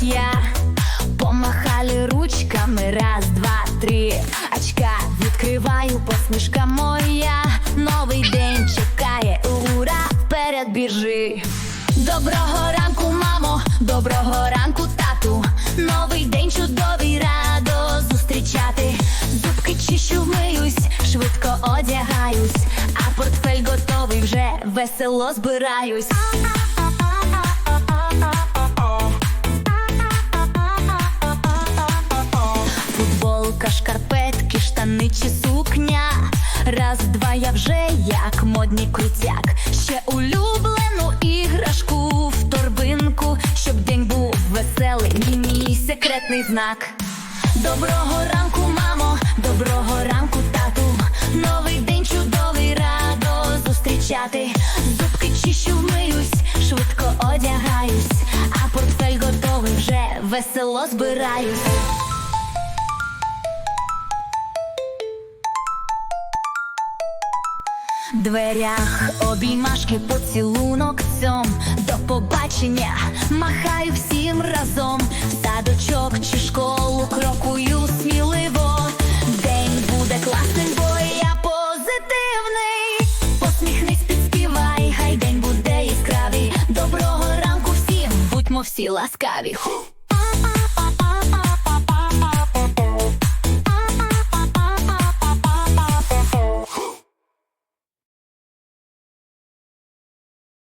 я Помахали ручками раз, два, три Очка відкриваю, посмішка моя, новий день чекає, ура, вперед біжи. Доброго ранку, мамо, доброго ранку, тату. Новий день чудовий радо зустрічати. Дубки чищу миюсь, швидко одягаюсь, а портфель готовий вже весело збираюсь. Футболка, шкарпетки, штани чи сукня. Раз, два, я вже як модний крутяк. Ще улюблену іграшку в торбинку, щоб день був веселий, і мій секретний знак. Доброго ранку, мамо, доброго ранку, тату. Новий день чудовий, радо зустрічати. Зубки чищу, вмиюсь, швидко одягаюсь, а портфель готовий вже весело збираюсь. Дверях обіймашки, поцілунок цьом. До побачення махаю всім разом. В садочок чи школу крокую сміливо. День буде класним, бо я позитивний. Посміхнись, підспівай, хай день буде яскравий. Доброго ранку всім, будьмо всі ласкаві!